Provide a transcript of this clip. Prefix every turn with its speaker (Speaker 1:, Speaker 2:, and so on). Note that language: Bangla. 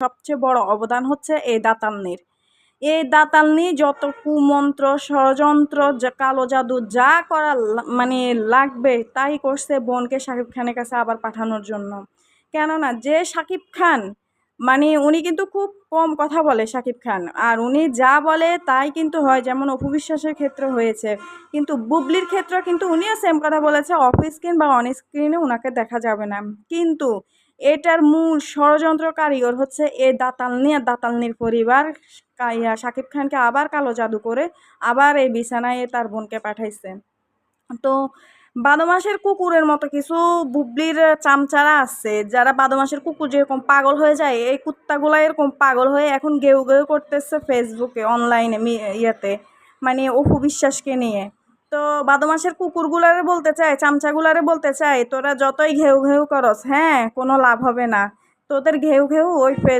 Speaker 1: সবচেয়ে বড় অবদান হচ্ছে এই দাতালনির। এই দাতালনি যত কুমন্ত্র, ষড়যন্ত্র কালো জাদু যা করা মানে লাগবে, তাই করছে বোনকে শাকিব খানের কাছে আবার পাঠানোর জন্য। কেননা যে শাকিব খান মানে উনি কিন্তু খুব কম কথা বলে শাকিব খান। আর উনি যা বলে তাই কিন্তু হয়, যেমন অপু বিশ্বাসের ক্ষেত্রে হয়েছে। কিন্তু বুবলির ক্ষেত্রে কিন্তু উনিও সেম কথা বলেছে অফ স্ক্রিন বা অন স্ক্রিনে ওনাকে দেখা যাবে না। কিন্তু এটার মূল ষড়যন্ত্র কারিগর হচ্ছে এ দাতালনি আর দাতালনির পরিবার। কাইয়া শাকিব খানকে আবার কালো জাদু করে আবার এই বিছানায় তার বোনকে পাঠাইছে। তো বাদমাসের কুকুরের মতো কিছু বুবলির চামচারা আছে, যারা বাদমাসের কুকুর যেরকম পাগল হয়ে যায়, এই কুত্তাগুলো এরকম পাগল হয়ে এখন গেউ গেউ করতেছে ফেসবুকে অনলাইনে ইয়েতে। মানে অপু বিশ্বাসকে নিয়ে। তো বাদমাসের কুকুরগুলারে বলতে চাই চামচাগুলারে বলতে চাই তোরা যতই ঘেউ ঘেউ করস হ্যাঁ কোনো লাভ হবে না। তোদের ঘেউ ঘেউ ওই ফেস